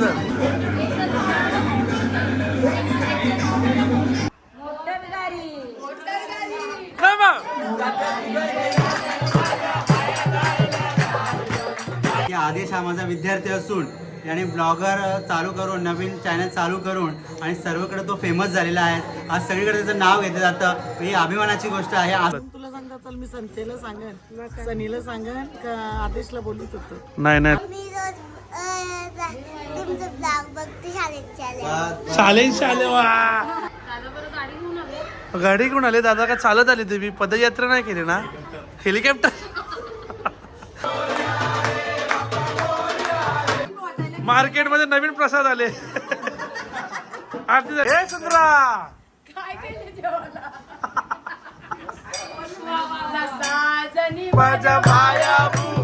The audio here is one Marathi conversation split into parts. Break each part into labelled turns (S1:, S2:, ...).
S1: सर
S2: आदेश हा माझा विद्यार्थी असून याने ब्लॉगर चालू करून नवीन चॅनल चालू करून आणि सर्वकडे तो फेमस झालेला आहे. आज सगळीकडे त्याचं नाव घेतलं जातं. ही अभिमानाची गोष्ट आहे. आज
S3: तुला सांगता चल मी संतेला सांगेन. सनीला सांगेन का आदेशला बोलत होतो
S1: नाही नाही.
S4: तुमचं ब्लॉग बघते शाळेत चालेल
S1: शाले शाले वा. गाडी घेऊन आले दादा का चालत आली तुम्ही? पदयात्रा नाही केली ना? हेलिकॉप्टर. मार्केटमध्ये नवीन प्रसाद आले. आरती झाली. ए सुंदरा. माझ्या बाया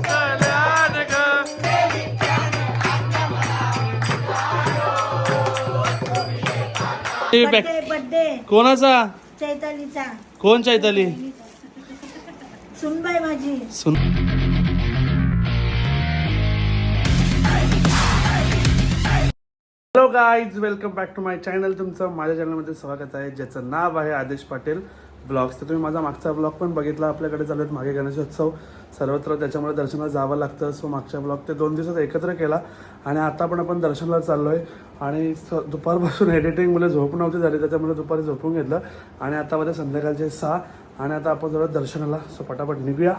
S1: हे बॅक-
S5: बर्थडे
S1: कोणाचा?
S5: चैतालीचा.
S1: कोण चैताली?
S5: सुनबाई माझी.
S1: सुन hello guys welcome back to my channel तुमचं माझ्या चॅनलमध्ये स्वागत आहे ज्याचं नाव आहे आदेश पाटील ब्लॉग्स तर तुम्ही माझा मागचा ब्लॉग पण बघितला. आपल्याकडे चालू आहेत मागे गणेशोत्सव. सर्वत्र त्याच्यामुळे दर्शनाला जावं लागतं. सो मागच्या ब्लॉग ते दोन दिवसात एकत्र केला. आणि आता पण आपण दर्शनाला चाललो आहे आणि स दुपारपासून एडिटिंग मला झोप नव्हती झाली त्याच्यामुळे दुपारी झोपून घेतलं. आणि आता मध्ये संध्याकाळचे सहा. आणि आता आपण जरा दर्शनाला. सो पटापट निघूया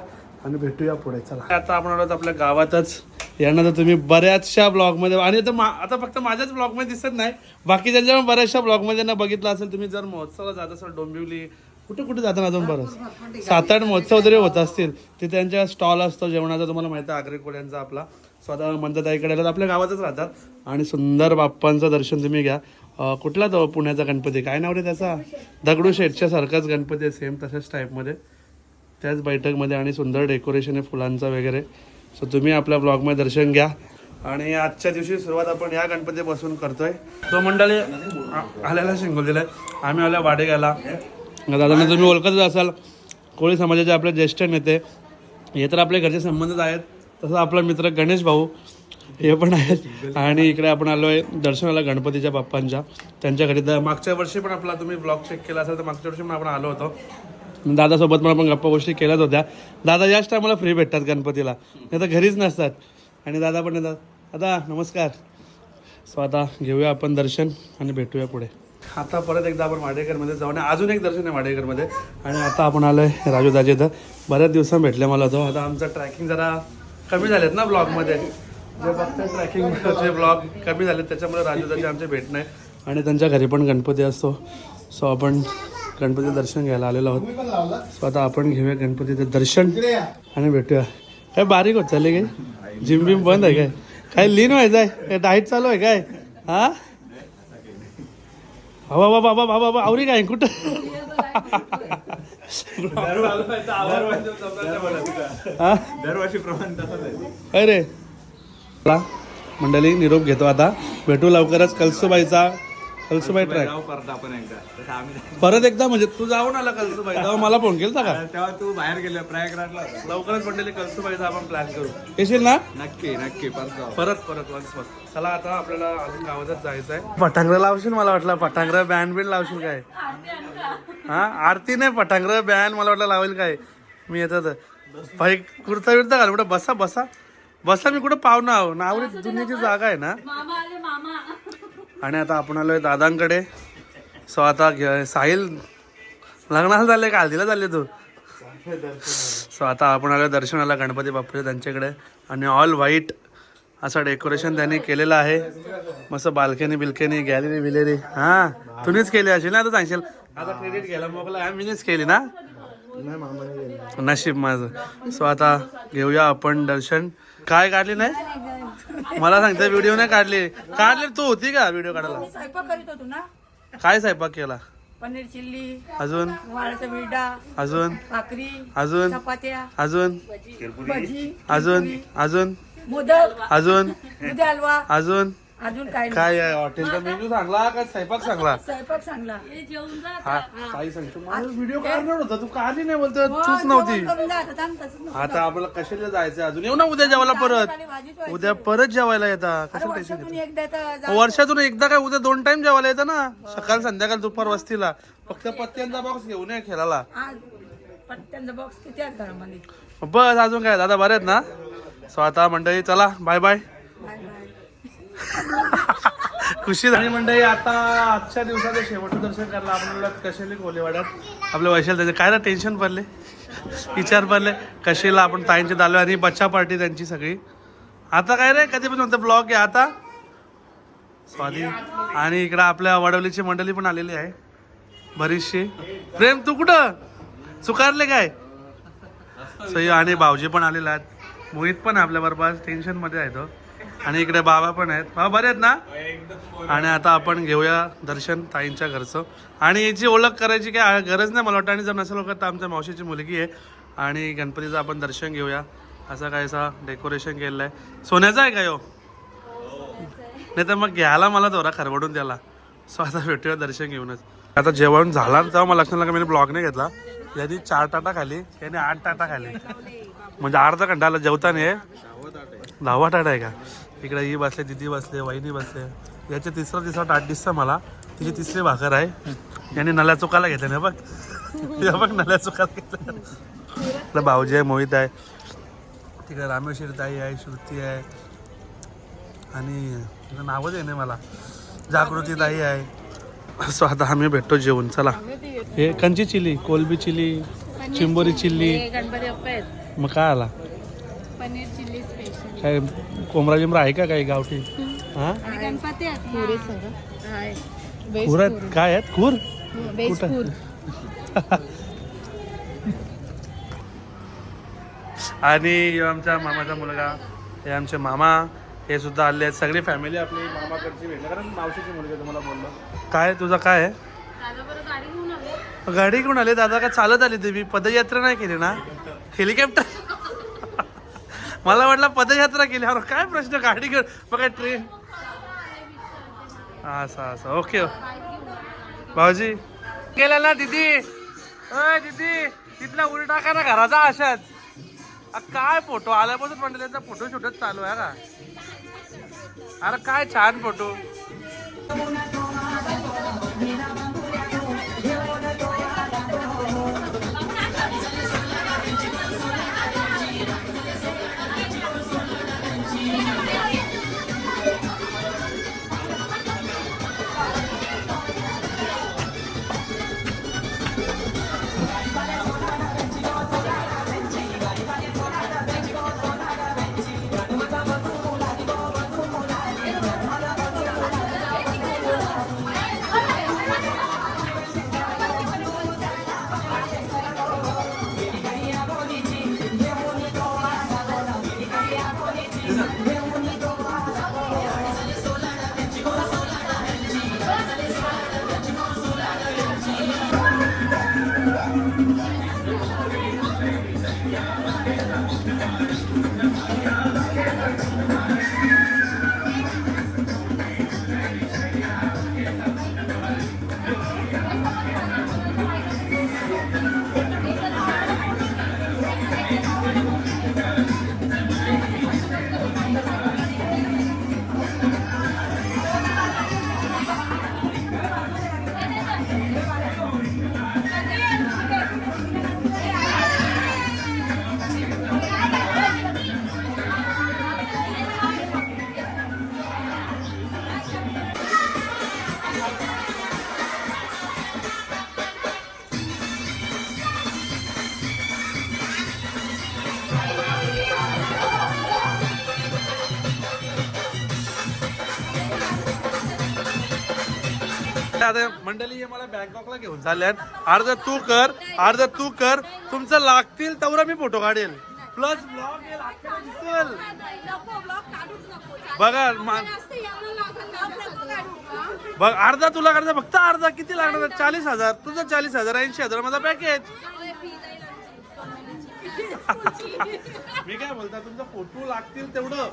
S1: आणि भेटूया पुढे. चला. आता आपण आलो आपल्या गावातच. यांना तर तुम्ही बऱ्याचशा ब्लॉगमध्ये आणि आता मा- आता फक्त माझ्याच ब्लॉगमध्ये दिसत नाही. बाकी ज्यांच्या बऱ्याचशा ब्लॉगमध्ये ना बघितलं असेल तुम्ही. जर महोत्सवाला जात असाल डोंबिवली कुठे कुठे जाताना अजून बरंच सात आठ महोत्सव जरी होत असतील ते त्यांच्या स्टॉल असतो जेवणाचा तुम्हाला माहिती आहे आग्रे कोळ्यांचा आपला स्वतः मंदताईकडे आल्यात, आपल्या गावातच राहतात. आणि सुंदर बाप्पांचं दर्शन तुम्ही घ्या. कुठला तो पुण्याचा गणपती? काय नाव रे त्याचा? दगडूशेठच्या सारखाच गणपती आहे सेम तशाच टाईपमध्ये त्याच बैठकमध्ये आणि सुंदर डेकोरेशन आहे फुलांचं वगैरे. सो तुम्ही आपल्या ब्लॉगमध्ये दर्शन घ्या. आणि आजच्या दिवशी सुरुवात आपण या गणपती बसून करतोय. तो मंडळी आ- आल्याला शिंगोल आम्ही आल्या वाडेगाला दादांना तुम्ही ओळखतच असाल कोळी समाजाचे आपले ज्येष्ठ नेते हे तर आपले घरचे संबंधच आहेत तसं आपला मित्र गणेश भाऊ हे पण आहेत. आणि इकडे आपण आलो आहे दर्शनाला गणपतीच्या बाप्पांच्या. त्यांच्या घरी मागच्या वर्षी पण आपला तुम्ही ब्लॉग चेक केला असेल तर मागच्या वर्षी पण आपण आलो होतो. दादासोबत पण आपण गप्पा गोष्टी केल्याच होत्या. दादा याच टायमाला फ्री भेटतात गणपतीला. नाही तर घरीच नसतात. आणि दादा पण येतात. दादा नमस्कार. सो आता घेऊया आपण दर्शन आणि भेटूया पुढे. आता परत एकदा आपण वाडेकरमध्ये जाऊ अजून एक दर्शन आहे वाडेकरमध्ये आणि आता आपण आलो आहे राजू दाजे इथं. बऱ्याच दिवसां भेटले मला तो आता आमचं ट्रॅकिंग जरा कमी झालेत ना ब्लॉगमध्ये जे फक्त ट्रॅकिंगचे ब्लॉग कमी झालेत त्याच्यामुळे राजू दाजी आमचे भेटणं आहे आणि त्यांच्या घरी पण गणपती असतो. सो आपण गणपती दर्शन घ्यायला आलेलो आहोत. सो आता आपण घेऊया गणपतीचं दर्शन आणि भेटूया. काय बारीक होत चालले काय? जिम बिम बंद आहे काय? काय लीन व्हायचं आहे डाईट चालू आहे काय? हा? बाबा बाबा बाबा बाबा आवरी काय? कुठं? अरे. मंडळी निरोप घेतो आता. भेटू लवकरच कलसुबाईचा. कलसुबाई ट्रॅक परत एकदा. म्हणजे तू जाऊन आला कलसुबाई तेव्हा मला फोन केला का?
S6: तेव्हा तू बाहेर गेला प्रयागराजला.
S1: लवकरच मंडळी कलसुबाईचा आपण प्लॅन करू. येशील ना?
S6: नक्की नक्की परत जाऊ.
S1: परत परत परत चला आता आपल्याला अजून गावातच जायचं आहे. पटांगरा लावशील मला वाटलं पटांगरा बँड बिंड लावशील काय? हा आरती नाही पटांगरा बँड मला वाटलं लावेल काय? मी येतात भाई कुर्ता बिर्ता घाल कुठं? बसा बसा. बसा मी कुठं पाहुणा आहो. नावरी दुनियाची जागा आहे ना? आणि आता आपण आलोय दादांकडे सो आता घे- साहिल लग्नाला झाले का? हल्दीला झाले तू? सो आता आपण आलो दर्शनाला गणपती बाप्पाच्या त्यांच्याकडे. आणि ऑल व्हाईट असं डेकोरेशन त्यांनी केलेलं आहे. मस्त बाल्कनी बिल्कनी गॅलरी बिलेरी हां तुम्हीच केली असेल ना आता सांगशील? आता क्रेडिट घ्यायला मोकला मीच केली ना? नशीब माझं. सो आता घेऊया आपण दर्शन. काय काढली नाही मला सांगते व्हिडिओ नाही काढली. काढली तू होती का व्हिडिओ काढायला?
S3: स्वयंपाक करीत होतो ना.
S1: काय स्वयंपाक केला?
S3: पनीर चिल्ली
S1: अजून?
S3: वाळाचा
S1: अजून?
S3: भाकरी
S1: अजून?
S3: चपात्या
S1: अजून?
S3: भजी
S1: अजून? अजून?
S3: मोदक
S1: अजून?
S3: दुधी हलवा
S1: अजून?
S5: अजून काय नाही.
S1: काय आहे? हॉटेलचा मेन्यू सांगला का स्वयंपाक सांगला
S5: स्वयंपाक सांगला
S1: हा काही सांगतो मला व्हिडिओ काढणार होता तू का आली नाही बोलतो चूच नव्हती.
S5: करून जा, आता थांब, तसंच नको.
S1: आता आपल्याला कशाला जायचं अजून? येऊ ना उद्या जेवायला परत. उद्या परत जेवायला येता. कसं टेन्शन
S5: वर्षातून एकदा तर जा-
S1: वर्षातून एकदा काय उद्या दोन टाइम जेवायला येतं ना? सकाळ संध्याकाळ दुपार वस्तीला. फक्त पत्त्यांचा बॉक्स घेऊन ये खेळायला.
S5: आज पट्ट्यांचा बॉक्स किती घरामध्ये?
S1: बस अजून काय? दादा बरे आहेत ना? सो आता मंडळी चला बाय बाय
S5: बाय बाय
S1: खुशी झाली. मंडळी आता आजच्या दिवसाचं शेवटचं दर्शन करायला आपल्याला कशेली कोलेवाड्यात. आपल्या वैशाल त्याचे काय ना टेन्शन पडले? विचार पडले. कशेला आपण ताईंचे दालो आणि बच्चा पार्टी त्यांची सगळी. आता काय रे कधी पण म्हणतो ब्लॉग आहे आता? स्वाधी आणि इकडं आपल्या वडवलीची मंडळी पण आलेली आहे. बरीचशी. प्रेम तू कुठं? चुकारले काय? सई आणि भाऊजी पण आलेले आहेत. मोहित पण आहे आपल्या बरोबर आहे तो. आणि इकडे बाबा पण आहेत. बाबा बरे आहेत ना? आणि आता आपण घेऊया दर्शन ताईंच्या घरचं. आणि याची ओळख करायची काय गरज नाही मला वाटतं. आणि जर नसेल तर आमच्या मावशीची मुलगी आहे. आणि गणपतीचं आपण दर्शन घेऊया. असं कायसा डेकोरेशन केलेलं आहे सोन्याचं आहे का यो? नाही तर मग घ्यायला मला दोरा खरवडून त्याला सो आता भेटूया दर्शन घेऊनच. आता जेवण झाला तेव्हा मला लक्षात लागलं मी ब्लॉग नाही घेतला. यांनी चार टाटा खाली यांनी आठ टाटा खाली. म्हणजे अर्धा घंटाला जेवताना आहे. दहावा टाटा आहे का? इकडे ही बसले दिदी बसले वहिनी बसले. याचे तिसरा तिसरा टाट दिसतं मला. तिची तिसरी भाकर आहे. यांनी नल्या चुकाला घेतल्या ना बघ. या बघ नल्या चुकाला घेतल्या. भाऊजी आहे मोहित आहे. तिकडे रामेश्वरी ताई आहे श्रुती आहे. आणि नावच आहे नाही मला. जागृती ताई आहे. सो आता आम्ही भेटतो जेवण चला. हे कंची चिली कोलबी चिली चिंबोरी चिल्ली मग काय आला?
S3: पनीर चिल्ली स्पेशल
S1: काय? कोंबडा बिमरा आहे का काही गावठी? हा? खूर आहेत? काय आहेत? खूर? कुठं? आणि ह्यो आमचा मामाचा मुलगा हे आमचे मामा हे सुद्धा आले आहेत. सगळी फॅमिली आपली मामाकडची भेटली. कारण मावशीची मुलगी तुम्हाला बोललो. काय तुझं काय आहे? गाडी घेऊन आले. दादा का चालत आली तुम्ही? पदयात्रा नाही केली ना? हेलिकॉप्टर? मला वाटलं पदयात्रा केली अरे काय प्रश्न गाडी घेऊन? मग काय ट्रेन असं असं. ओके भाऊजी. गेला ना दीदी? अय दीदी. तिथला उलटा का ना घराचा अशाच काय फोटो आल्यापासून म्हणलं त्यांचा फोटो शूटच चालू आहे का? अरे काय छान फोटो मंडळी हे मला बँकॉकला घेऊन चालल्यात. अर्ध तू कर अर्ध तू कर. तुमचं लागतील तेवढा मी फोटो काढेल. प्लस ब्लॉग दिसेल. बघा बघ अर्धा तुला करायचा. फक्त अर्धा किती लागणार? चाळीस हजार. तुझं चाळीस हजार ऐंशी हजार माझा पॅकेज मी काय बोलता तुमचा फोटो लागतील तेवढं.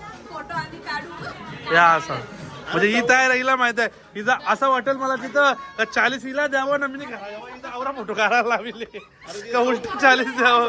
S1: या असं. म्हणजे ही तयार हिला माहीत आहे. हिचा असं वाटेल मला तिथं चाळीस हिला द्यावं ना? मी नाही आवरा फोटो काढायला लावले. उलट चाळीस द्यावं?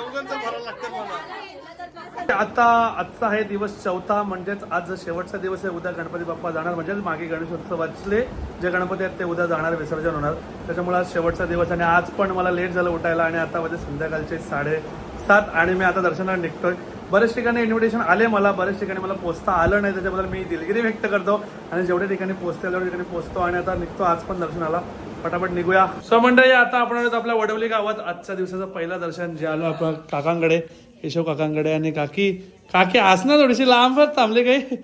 S1: आता आजचा आहे दिवस चौथा म्हणजेच आज शेवटचा दिवस आहे. उद्या गणपती बाप्पा जाणार म्हणजेच मागे गणेशोत्सवातले जे गणपती आहेत ते उद्या जाणार विसर्जन होणार. त्याच्यामुळे आज शेवटचा दिवस आणि आज पण मला लेट झालं उठायला आणि आता म्हणजे संध्याकाळचे साडेसात आणि मी आता दर्शनाला निघतोय. बऱ्याच ठिकाणी इन्व्हिटेशन आले मला बऱ्याच ठिकाणी मला पोचता आलं नाही त्याच्याबद्दल मी दिलगिरी व्यक्त करतो आणि जेवढ्या ठिकाणी पोचते तेवढ्या ठिकाणी पोचतो आणि आता निघतो आज पण दर्शनाला. पटापट निघूया. सो मंडळी आता आपण आपल्या वडवली गावात. आजच्या दिवसाचं पहिलं दर्शन जे आलो आपण काकांकडे केशव काकांकडे आणि काकी. काकी असणार थोडीशी लांबच थांबले काही.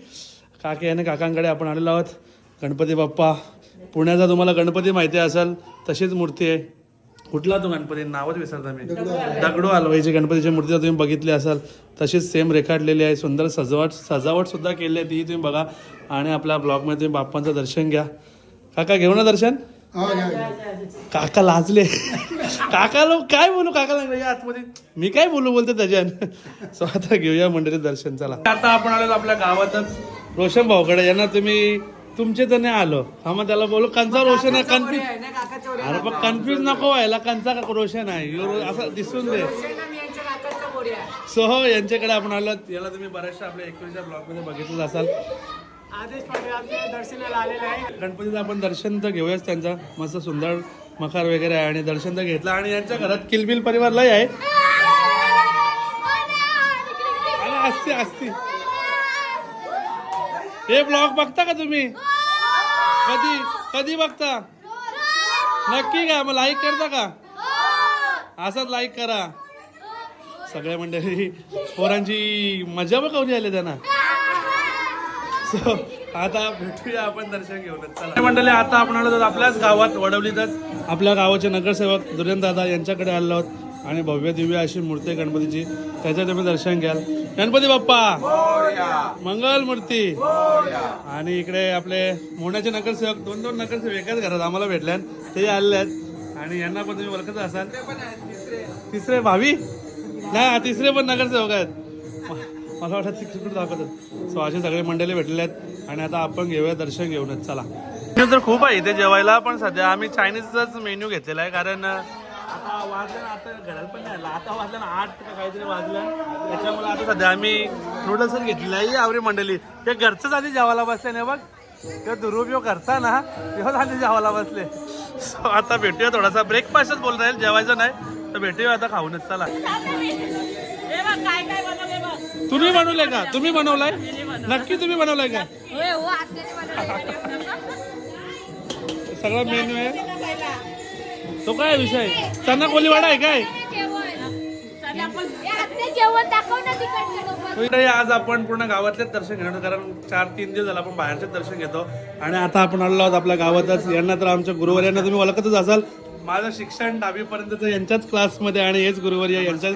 S1: काकी आणि काकांकडे आपण आलेलो आहोत. गणपती बाप्पा. पुण्याचा तुम्हाला गणपती माहिती असेल तशीच मूर्ती आहे. कुठला तो गणपती? नावच विसरता मी. दगडू हलवाईची गणपतीची मूर्ती तुम्ही बघितली असाल तशीच सेम रेखाटलेली आहे. सुंदर सजावट सजावट सुद्धा केली आहे ती तुम्ही बघा. आणि आपल्या ब्लॉगमध्ये तुम्ही बाप्पांचं दर्शन घ्या. काका घेऊ ना दर्शन? काका लाजले. काका लोक काय बोलू? काका लागले आतमध्ये. मी काय बोलू बोलते त्याच्यान सो आता घेऊया मंडळी दर्शन चला. आता आपण आलेलो आपल्या गावातच रोशन भाऊकडे. यांना तुम्ही तुमचे तर नाही आलो हा मग त्याला बोलू कंचा रोशन आहे कन्फ्युज अरे पण कन्फ्युज नको व्हायला कंचा का रोशन आहे असं दिसून दे सो हो यांच्याकडे आपण आलो याला तुम्ही बऱ्याचशा आपल्या एकवीसच्या ब्लॉगमध्ये बघितलं असाल
S3: आदेश पाटील आपल्या दर्शनाला आलेले आहे
S1: गणपतीचं आपण दर्शन तर घेऊयाच त्यांचा मस्त सुंदर मखार वगैरे आहे आणि दर्शन तर घेतलं आणि यांच्या घरात किलबिल परिवार लय आहे असते असते हे ब्लॉग बघता का तुम्ही? कधी कधी बघता? नक्की का मग लाईक करता का? असंच लाईक करा. सगळ्या मंडळी पोरांची मजा बघ कवरी आली त्यांना. आता भेटूया आपण दर्शन घेऊन. चला. मंडळी आता आपण आलो तर आपल्याच गावात वडवलीतच. आपल्या गावाचे नगरसेवक दुर्यन दादा यांच्याकडे आलो आहोत. आणि भव्य दिव्य अशी मूर्ती आहे गणपतीची. त्याचं तुम्ही दर्शन घ्याल. गणपती बाप्पा! मंगल मूर्ती! आणि इकडे आपले मोहण्याचे नगरसेवक दोन दोन नगरसेवक एकाच घरात आम्हाला भेटल्यात ते आलेले आहेत. आणि यांना पण तुम्ही ओळखत असाल. तिसरे भावी? नाही तिसरे पण नगरसेवक आहेत. मला वाटतं तिकडे कुठे दाखवतात. सो असे सगळे मंडळी भेटलेले आहेत. आणि आता आपण घेऊया दर्शन घेऊनच. चला. तर खूप आहे इथे जेवायला पण सध्या आम्ही चायनीजचाच मेन्यू घेतलेला आहे कारण आता वाजल्या आता घरात पण नाही आला. आता वाजल्या ना आठ का काहीतरी वाजल्या त्याच्यामुळे आता सध्या आम्ही नूडल्सच घेतलेला आहे आवरी मंडळी. ते घरचंच आधी जेवायला बसले नाही बघ. किंवा दुरुपयोग करता ना तेव्हाच आधी जेवायला बसले. सो आता भेटूया थोडासा. ब्रेकफास्टच बोल राहील जेवायचं नाही. तर भेटूया आता खाऊनच. चला. तुम्ही बनवलंय का? तुम्ही बनवलाय? नक्की तुम्ही बनवलाय का? सगळा मेन्यू आहे. तो काय विषय? चना कोलीवाडा आहे काय?
S4: जेवण दाखव ना तिकडचं
S1: तो इकडे आज आपण पूर्ण गावातलेच दर्शन घेणार कारण चार तीन दिवस झाला आपण बाहेरचेच दर्शन घेतो. आणि आता आपण आलो आहोत आपल्या गावातच. यांना तर आमच्या गुरुवार यांना तुम्ही ओळखतच असाल. माझं शिक्षण दहावीपर्यंतचं यांच्याच क्लासमध्ये आणि हेच गुरुवारी यांच्या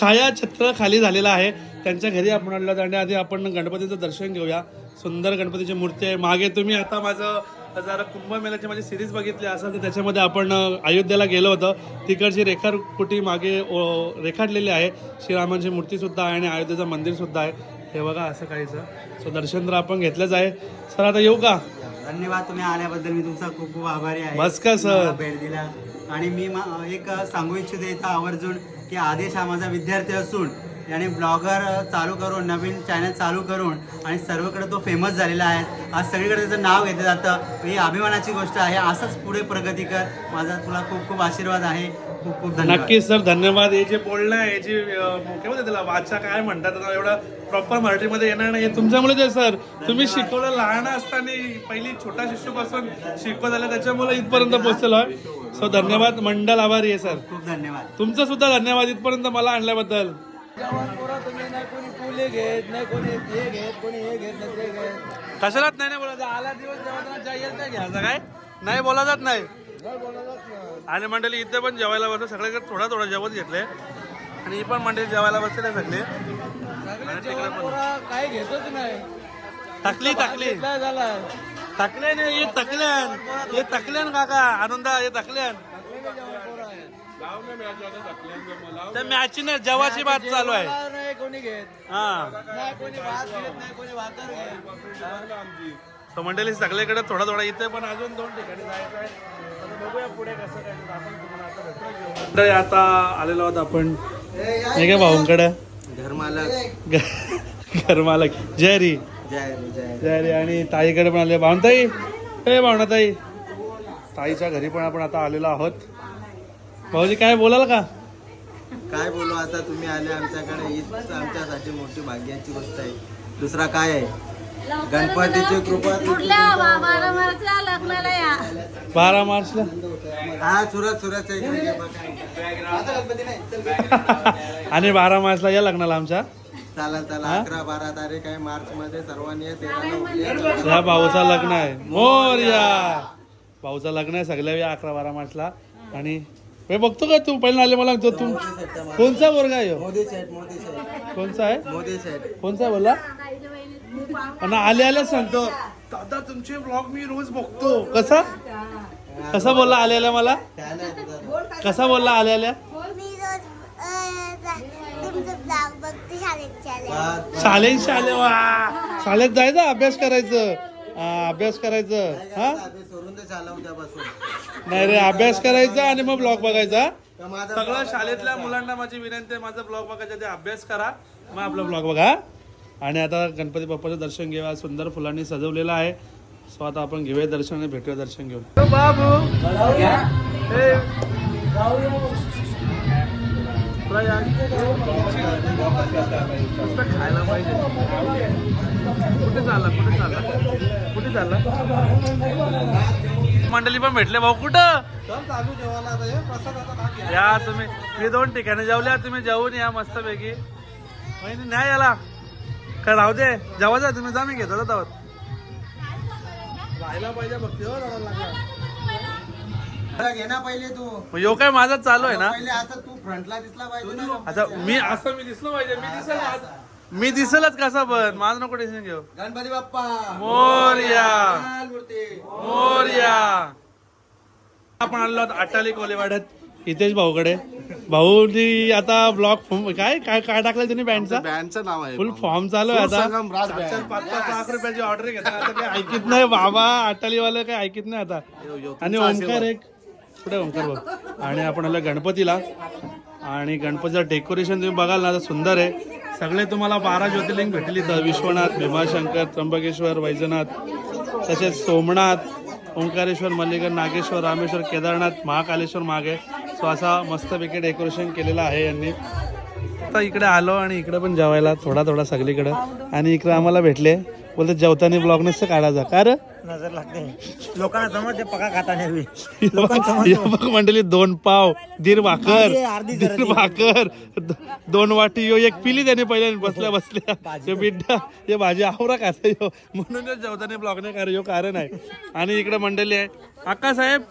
S1: छायाचित्र खाली झालेलं आहे. त्यांच्या घरी आपण आलो आहोत आणि आधी आपण गणपतीचं दर्शन घेऊया. सुंदर गणपतीची मूर्ती आहे. मागे तुम्ही आता माझं जरा कुंभमेळ्याची माझी सिरीज बघितली असेल तर त्याच्यामध्ये आपण अयोध्येला गेलो होतो. तिकडची रेखाकुटी मागे ओ, रेखाटलेली आहे. श्रीरामांची मूर्ती सुद्धा आहे आणि अयोध्येचं मंदिर सुद्धा आहे. हे बघा असं काहीचं. सो दर्शन तर आपण घेतलंच आहे. सर आता येऊ का?
S2: धन्यवाद तुम्ही आल्याबद्दल मी तुमचा खूप खूप आभारी आहे.
S1: बस का, सर?
S2: भेट दिला आणि मी एक सांगू इच्छितो आवर्जून की आदेश हा माझा विद्यार्थी असून याने ब्लॉगर चालू करून नवीन चॅनल चालू करून आणि सर्वकडे तो फेमस झालेला आहे. आज सगळीकडे त्याचं नाव घेतलं जातं. ही अभिमानाची गोष्ट आहे. असंच पुढे प्रगती कर. माझा तुला खूप खूप आशीर्वाद आहे. खूप खूप धन्यवाद.
S1: नक्कीच सर. धन्यवाद. हे जे बोलणं आहे अ, काय म्हणतात त्याला? वाचा काय म्हणतात? त्याला एवढं प्रॉपर मराठीमध्ये येणार नाही. हे तुमच्यामुळेच आहे सर. तुम्ही शिकवलं लहान असताना पहिली छोटा शिशूपासून शिकवत आलं त्याच्यामुळे इथपर्यंत पोहोचलेलो आहे. सो धन्यवाद मंडल आभारी आहे सर.
S2: खूप धन्यवाद.
S1: तुमचं सुद्धा धन्यवाद इथपर्यंत मला आणल्याबद्दल. कशालाच नाही नाही बोलायचं. आला दिवस जेव्हा जाईल त्या घ्यायचा काय? नाही बोला जात नाही. आणि मंडळी इथे पण जेवायला बसले सगळ्याकडे थोडा थोडा जेवण घेतले. आणि ही पण मंडळी जेवायला बसलेले सगळे. तिकडे पण.
S3: काय घेतच नाही.
S1: थकली थकली. थकले नाही हे थकल्यान. हे थकल्यान काका. आनंदा हे थकल्यान. त्या मॅची नाही जेवाची बात चालू आहे.
S3: नाही कोणी घेत.
S1: हा.
S3: नाही कोणी भात घेत नाही कोणी भाकर घेत.
S1: तर मंडळी सगळीकडे थोडा थोडा इथे पण अजून दोन ठिकाणी जायचं आहे. आता बघूया पुढे कसं काय तर आपण तुम्हाला आता भेटूया घेऊन. मंडळी आता आलेलो आहोत आपण. हे काय भाऊंकडं.
S2: घरमालक.
S1: घरमालक. जय री
S2: जय जय
S1: जय रे आणि ताईकडे पण आले भावनताई हे भावनाताई ताईच्या घरी पण आपण आता आलेलो आहोत. भाऊजी काय बोलाल का?
S2: काय बोलू आता तुम्ही आले आमच्याकडे. हीच आमच्यासाठी मोठी भाग्याची गोष्ट आहे. दुसरा काय आहे? गणपतीची कृपा
S4: बारा मार्चला लग्नाला या.
S1: बारा मार्चला?
S2: हा सुरत सुरत
S1: आणि बारा मार्चला या लग्नाला आमच्या?
S2: चालेल चला अकरा बारा तारीख आहे. मार्च मध्ये सर्वांनी या
S1: भाऊचा लग्न आहे. मोर्या! भाऊचा लग्न आहे सगळ्या या अकरा बारा मार्चला. आणि हे बघतो का तू? पहिला आले मला तो तू. कोणचा वर्ग आहे ह्यो?
S2: मोदी सेट मोदी सेट
S1: कोणचा आहे?
S2: मोदी सेट
S1: कोणचा बोलला? आणि आले आले सांगतो. दादा तुमचे ब्लॉग मी रोज बघतो. कसा? कसा बोलला आले आल्या मला?
S2: काय नाही तुझा
S1: कसा बोलला आल्या आल्या
S4: मी रोज अं, तुमचं ब्लॉग बघते शाळेत
S1: शाळेत. शाळे वा. शाळेत जायचं अभ्यास करायचं. हा, अभ्यास करायचं. हा?
S2: उद्यापासून.
S1: नाही रे अभ्यास करायचा आणि मग ब्लॉग बघायचा. सगळं शाळेतल्या मुलांना माझी विनंती आहे माझा ब्लॉग बघायचा ते अभ्यास करा. मग आपला ब्लॉग बघा. आणि आता गणपती बाप्पाचं दर्शन घेऊया. सुंदर फुलांनी सजवलेलं आहे. सो आता आपण घेऊया दर्शन आणि भेटूया दर्शन घेऊन. बाबू. खायला पाहिजे. कुठे चालला कुठे चालला? कुठे चालला? मंडळी पण भेटले भाऊ. कुठं? या तुम्ही. मी दोन ठिकाणी जेवल्या तुम्ही जेवून या मस्त पैकी नाही याला. काय राहू दे. जेवा जा तुम्ही जा मी घेतो जात राहायला पाहिजे बघते
S2: घे ना पहिले तू.
S1: यो काय माझा चालू आहे ना?
S2: पहिले असं तू फ्रंटला दिसला पाहिजे ना.
S1: आता मी असं मी दिसलो पाहिजे मी दिसेल आज- मी दिसेलच कसा पण माझं नको टेन्शन घेऊ.
S2: गणपती बाप्पा.
S1: मोर्या.
S2: लाल मूर्ती.
S1: मोर्या. आपण आलो आहोत अटाली कोलेवाड्यात इथेच भाऊकडे. भाऊनी आता ब्लॉक काय काय काय टाकलं त्यांनी बँडचा
S6: बँडचं नाव आहे
S1: फुल फॉर्म चालू आहे आता.
S6: संगम राज बँड.
S1: चल, पाच पाच लाख रुपयाची ऑर्डर घेतात आता काय ऐकित नाही बाबा अटालीवाले काय ऐकित नाही आता. आणि ओंकार एक कुठे ओंकार बघ आणि आपण आलं गणपतीला. आणि गणपतीचं डेकोरेशन तुम्ही बघाल ना तर सुंदर आहे. सगळे तुम्हाला बारा ज्योतिर्लिंग भेटली इथं. विश्वनाथ भीमाशंकर त्र्यंबकेश्वर वैजनाथ तसेच सोमनाथ ओंकारेश्वर मल्लिका नागेश्वर रामेश्वर केदारनाथ महाकालेश्वर मागे. सो असा मस्तपैकी डेकोरेशन केलेलं आहे यांनी. आता इकडे आलो आणि इकडे पण जेवायला थोडा थोडा सगळीकडं. आणि इकडे आम्हाला भेटले. बोलते जेवताना ब्लॉग नसतं काढायचा. का रे?
S2: नजर लागते. लोकांना समजते पका खाता नाही
S1: हे बघ मंडळी दोन पाव दीड भाकर दीड भाकर द- दोन वाटी यो एक पिली त्याने पहिले बसल्या बसल्या. हे बिड्डा हे भाजी आवरा का यो? म्हणून ते जेवताना ब्लॉग नाही कर यो कारण आहे. आणि इकडे मंडळी आहे अक्का साहेब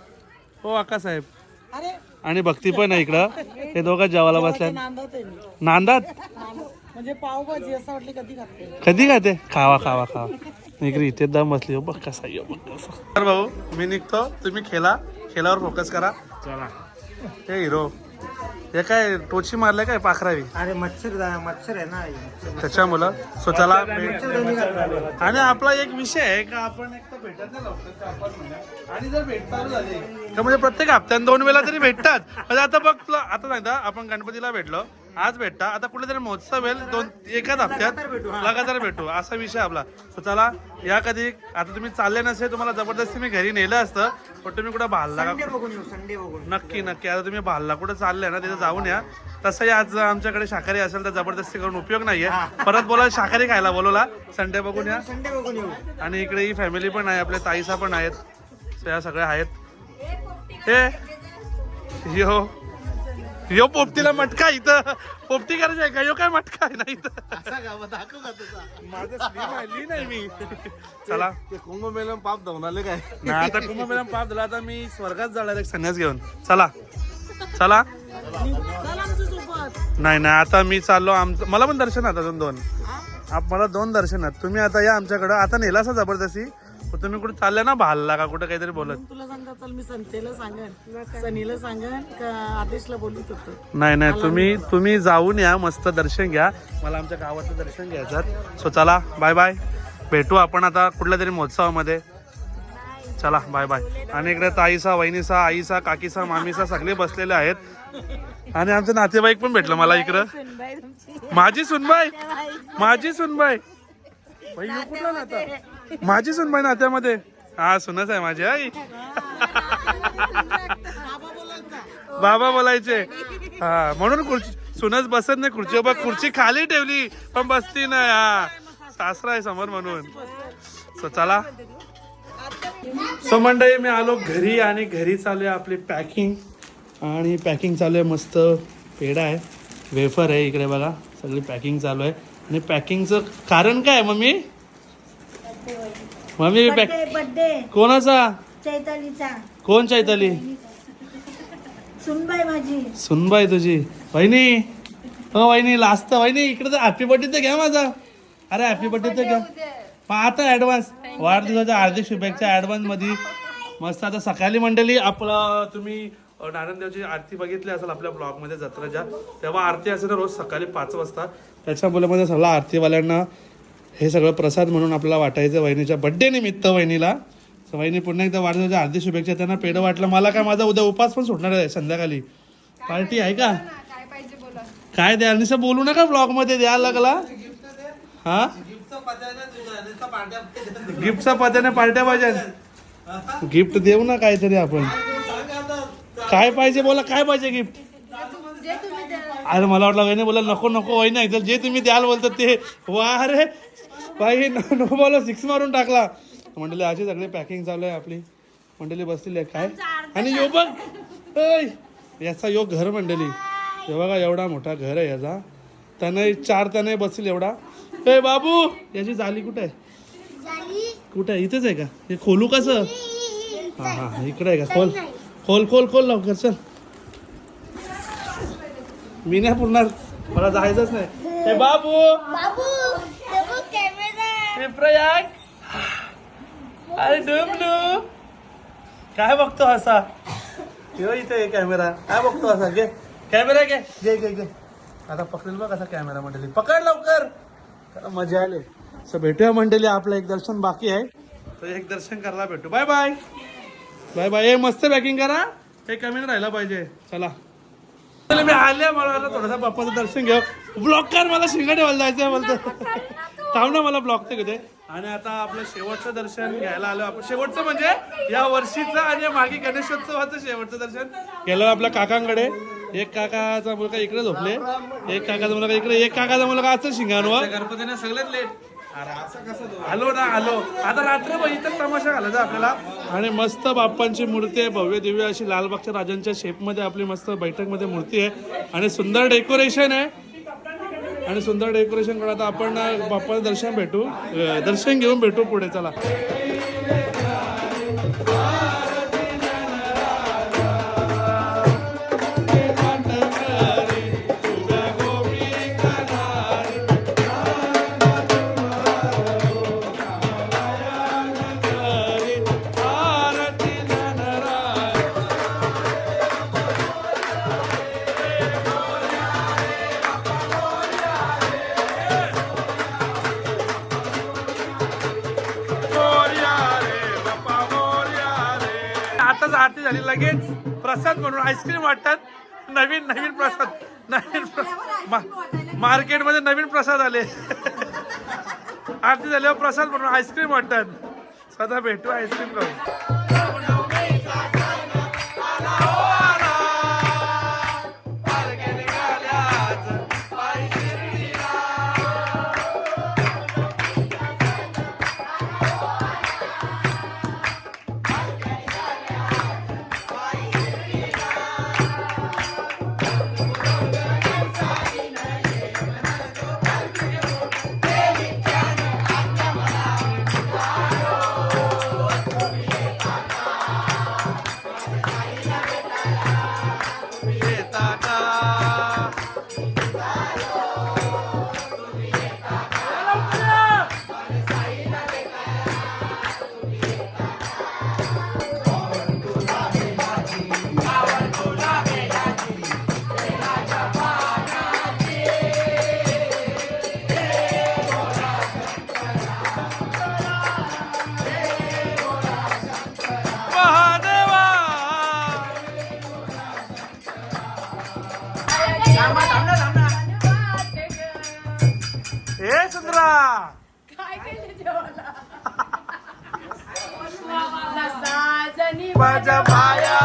S1: हो अक्का साहेब आणि भक्ती पण आहे इकडं. हे दोघं जेवायला बसल्या. नांदात?
S3: म्हणजे पावभाजी असं वाटली कधी खाते?
S1: कधी खाते? खावा खावा खावा. इकडे इथे दम बसली. हो बघ कसा यो बघ कसा. तर भाऊ मी निघतो. तुम्ही खेळा खेळावर फोकस करा. चला. हे हिरो. हे काय टोची मारले काय पाखरावी?
S2: अरे मच्छर मच्छर आहे ना.
S1: त्याच्यामुळं सो चला भेट- आणि आपला एक विषय आहे का आपण एक भेटत नाही लवकर चार पाच महिन्यात आणि जर भेट चालू झाली. तर म्हणजे प्रत्येक हप्त्यात दोन वेळा तरी भेटतात. म्हणजे आता बघ तुला आता सांगता आपण गणपतीला भेटलो आज भेटता आता कुठेतरी महोत्सव येईल दोन एकाच हप्त्यात लगातार भेटू असा विषय आपला. सो चला या कधी आता तुम्ही चालले नसेल तुम्हाला जबरदस्ती मी घरी नेलं असतं पण तुम्ही कुठं भालला का?
S2: बघून येऊ संडे बघून.
S1: नक्की नक्की. आता तुम्ही भालला कुठं चालले ना तिथे जाऊन या. तसंही आज आमच्याकडे शाकाहारी असेल तर जबरदस्ती करून उपयोग नाहीये. परत बोला शाकाहारी खायला बोलवला. संडे बघून या.
S2: संडे बघून येऊ.
S1: आणि इकडे ही फॅमिली पण आहे आपल्या ताईसा पण आहेत. या सगळ्या आहेत. हे. यो. यो पोपटीला मटका इथं. पोपटी करायची आहे का? यो काय मटका आहे? ना इथं. माझं स्लीम आहे, लीन आहे मी. चला.
S6: ते कुंभमेलन पाप धावून काय?
S1: नाही आता कुंभमेळा पाप झाला आता मी स्वर्गात जाणार एक संन्यास घेऊन. चला चला. नाही नाही आता मी चाललो आमचं मला पण दर्शन आहेत अजून दोन आप- मला दोन दर्शन आहेत. तुम्ही आता या आमच्याकडं. आता नेला असा जबरदस्ती. पण तुम्ही कुठे चालले ना भालला का? कुठं काहीतरी बोलत.
S3: तुला सांगता चल मी संतेला सांगन. सनीला सांगन का आदेशला बोलत होतो
S1: नाही नाही तुम्ही तुम्ही जाऊन या मस्त दर्शन घ्या. मला आमच्या गावाचं दर्शन घ्यायचं सो चला बाय बाय भेटू आपण आता कुठल्या तरी महोत्सवामध्ये. चला बाय बाय आणि इकडे ताईसा वहिनीसा आईसा काकीसा मामीसा सगळे बसलेले आहेत. आणि आमचे नातेवाईक पण भेटलं मला इकडं. माझी सुनबाई? माझी सुनबाई? कुठला नाता? माझी सुनबाई नात्यामध्ये? हा सुनच आहे माझी आई. बाबा बोलायचे. हा म्हणून खुर्ची सुनच बसत नाही खुर्ची बघ खुर्ची खाली ठेवली पण बसती नाही हा. सासरा आहे समोर म्हणून. सो चला. सो मंडळी मी आलो घरी आणि घरी चालू आहे आपली पॅकिंग आणि पॅकिंग चालू आहे. मस्त पेढा आहे. वेफर आहे इकडे बघा. सगळी पॅकिंग चालू आहे. आणि पॅकिंगचं कारण काय मम्मी? मम्मी पॅक
S7: बर्थडे
S1: कोणाचा?
S7: चैतालीचा.
S1: कोण चैताली?
S7: सुनबाई माझी.
S1: सुनबाई तुझी. वहिनी. हो वहिनी लास्ट वहिनी इकडे तर हॅपी बर्थडे तर घ्या माझा. अरे हॅपी बर्थडे तर घ्या. मग आता ऍडव्हान्स वाढदिवसाच्या हार्दिक शुभेच्छा ऍडव्हान्समध्ये मस्त आता सकाळी मंडळी आपलं तुम्ही नारायणदेवची आरती बघितली असेल आपल्या ब्लॉगमध्ये जत्रेच्या तेव्हा आरती असेल ना रोज सकाळी पाच वाजता. त्याच्यामुळे मध्ये सगळं आरतीवाल्यांना हे सगळं प्रसाद म्हणून आपल्याला वाटायचं वहिनीच्या बड्डे निमित्त वहिनीला. वहिनी पुन्हा एकदा वाढदिवसाच्या हार्दिक शुभेच्छा. त्यांना पेढं वाटलं मला काय माझा उद्या उपास पण सुटणार आहे संध्याकाळी. पार्टी आहे का? काय द्याल? निसं बोलू नका ब्लॉगमध्ये द्यायला लागला. हा? गिफ्टचा पत्याने पार्ट्या पाहिजे गिफ्ट देऊ ना काहीतरी आपण. काय पाहिजे बोला काय पाहिजे गिफ्ट अरे मला वाटलं वहिनी बोला नको नको वहिनी ऐकलं जे तुम्ही द्याल बोलतात ते. वा रे. बाई नो बोला सिक्स मारून टाकला. मंडळी अशी सगळी पॅकिंग चालू आहे आपली. मंडळी बसलेली आहे काय? आणि यो बघ. याचा यो घर मंडळी. हे बघा एवढा मोठा घर आहे याचा. त्याने चार त्याने बसतील एवढा. ए बाबू याची जाली कुठे आहे? कुठे आहे? इथेच आहे का? हे खोलू कसं? हा हा इकडे आहे का? खोल. खोल खोल खोल लवकर चल. मी नाही पुरणार. मला जायचंच नाही. हे बाबू.
S4: बाबू ते बघ कॅमेरा
S1: हे प्रयाग. अरे डुबलू काय बघतो असा? ठेव इथे कॅमेरा काय बघतो असा? घे. कॅमेरा घे. घे घे घे. आता पकडेल बघ असा कॅमेरा मंडळी. पकड लवकर. त्याला मजा आली. सो भेटूया मंडळी आपलं एक दर्शन बाकी आहे. तर एक दर्शन करायला भेटू. Bye bye bye bye. हे मस्त पॅकिंग करा. हे कमी नाही राहिला पाहिजे. चला. चला, मी आले मला वाटलं थोडंसं बाप्पाचं दर्शन घेऊ ब्लॉक कर मला शिंगाडेवाला जायचं आहे बोलतो थांब ना मला ब्लॉक ते कुठे आणि आता आपलं शेवटचं दर्शन घ्यायला आलो. आपण शेवटचं म्हणजे या वर्षीचं आणि मागे गणेशोत्सवाचं शेवटचं दर्शन गेलो आपल्या काकांकडे. एक काकाचा मुलगा इकडे झोपले. एक काकाचा मुलगा इकडे. एक काकाचा मुलगा असं शिंगाणवर
S6: गणपतीने सगळ्यात लेट
S1: आलो ना आलो आता रात्रभर इथं तमाशा घालायचा आपल्याला. आणि मस्त बाप्पांची मूर्ती आहे भव्य दिव्य अशी लालबागच्या राजांच्या शेपमध्ये आपली मस्त बैठकमध्ये मूर्ती आहे. आणि सुंदर डेकोरेशन आहे. आणि सुंदर डेकोरेशन करून आता आपण बाप्पाचं दर्शन भेटू दर्शन घेऊन भेटू पुढे चला. आईस्क्रीम वाटतात. नवीन नवीन प्रसाद नवीन प्रसाद मा- मार्केटमध्ये नवीन प्रसाद आले. आरती झाल्यावर प्रसाद म्हणून आईस्क्रीम वाटतात. सदा भेटू आईस्क्रीम खाऊ
S5: थांबा थांब
S1: ना थांब. ना ए सुंदरा. काय केलं जेवाला साजनी माझ्या पाया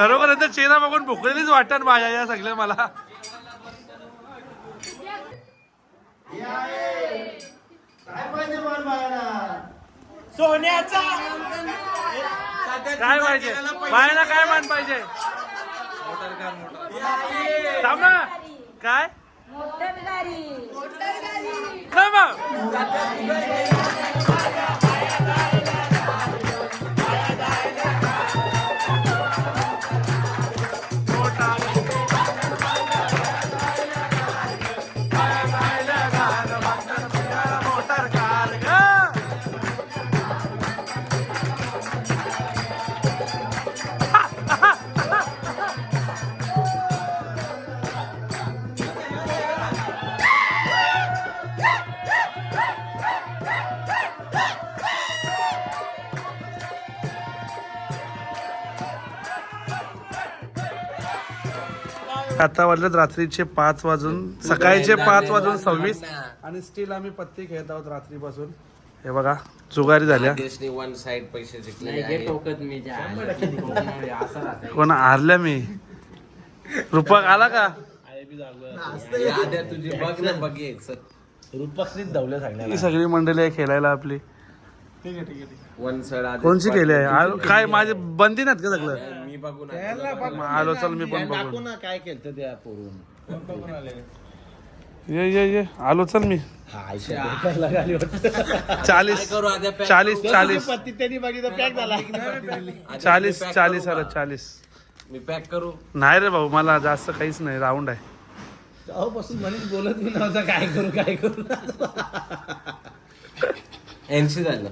S1: खरोखर तर चेहरा बघून भुकलेलीच वाटतात बाया या सगळ्या मला. काय पाहिजे? बायला काय मान पाहिजे? थांब ना. काय? थांब आता वाजलेत रात्रीचे पाच वाजून सकाळचे पाच वाजून सव्वीस. आणि स्टील आम्ही पत्ती खेळत आहोत रात्रीपासून. हे बघा जुगारी झाल्या.
S7: देशने वन साइड पैसे जिंकले आहे.
S1: कोण हारल्या मी? रुपक आला का?
S7: आद्या तुझी बघ ना बघ ये. स-
S1: सगळी मंडळी आहे खेळायला आपली.
S7: वन साइड आद्या
S1: कोणची केली आहे? काय माझे बंदी नाहीत का सगळं?
S7: मी बघून
S1: आलो. चल मी पण बघू
S6: काय केलं त्या पोरून.
S1: ये ये ये. आलो चल मी. चाळीस
S7: करू आद्या
S1: चाळीस चाळीस.
S6: त्यांनी बघितलं पॅक झाला.
S1: चाळीस चाळीस आलं चाळीस.
S7: मी पॅक करू.
S1: नाही रे भाऊ मला जास्त काहीच नाही राऊंड आहे.
S6: मनीष बोलत मी नव्हता काय करू काय करू.
S7: ऐंशी झालं.